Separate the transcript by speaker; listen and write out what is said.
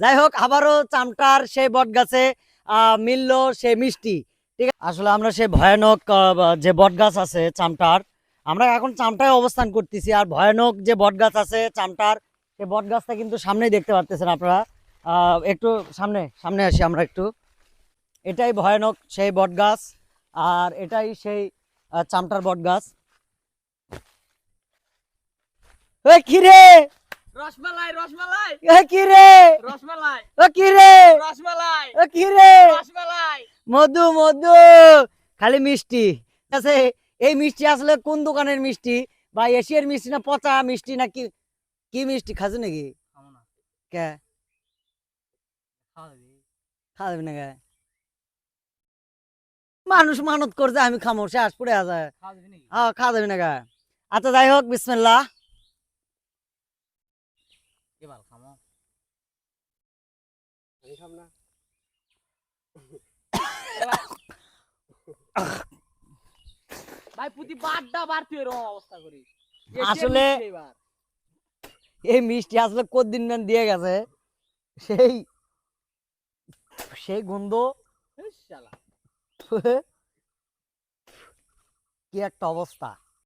Speaker 1: যাই হোক আবারও চামটার সেই বট গাছে আহ, মিললো সে মিষ্টি। ঠিক আসলে আমরা সেই ভয়ানক যে বট গাছ আছে চামটার আমরা এখন চামটায় অবস্থান করতেছি। আর ভয়ানক যে বট গাছ আছে চামটার সেই বট গাছটা কিন্তু সামনেই দেখতে পারতেছেন আপনারা। একটু সামনে সামনে আসি আমরা একটু। এটাই ভয়ানক সেই বট গাছ আর এটাই সেই চামটার বট গাছ এ কি রে
Speaker 2: রসমালাই রসমালাই।
Speaker 1: এ কি রে?
Speaker 2: রসমালাই।
Speaker 1: ও কি রে?
Speaker 2: রসমালাই।
Speaker 1: ও কি রে?
Speaker 2: রসমালাই।
Speaker 1: মধু মধু। খালি মিষ্টি। আছে এই মিষ্টি আসলে কোন দোকানের মিষ্টি? বা এশিয়ার মিষ্টি না পচা মিষ্টি না কি কি মিষ্টি? নাকি? কে? খাওয়া না কে? মানুষ মানত করছে আমি খামো শেষ পড়ে আছে। হ্যাঁ খাওয়া যাবে না কে? আচ্ছা যাই হোক
Speaker 2: খামো? ভাই প্রতি বারটা বার তুই এরকম অবস্থা করিস।
Speaker 1: আসলে- এই মিষ্টি আসলে কদিন মান দিয়ে গেছে? সেই সেই গন্ধ। কি একটা অবস্থা।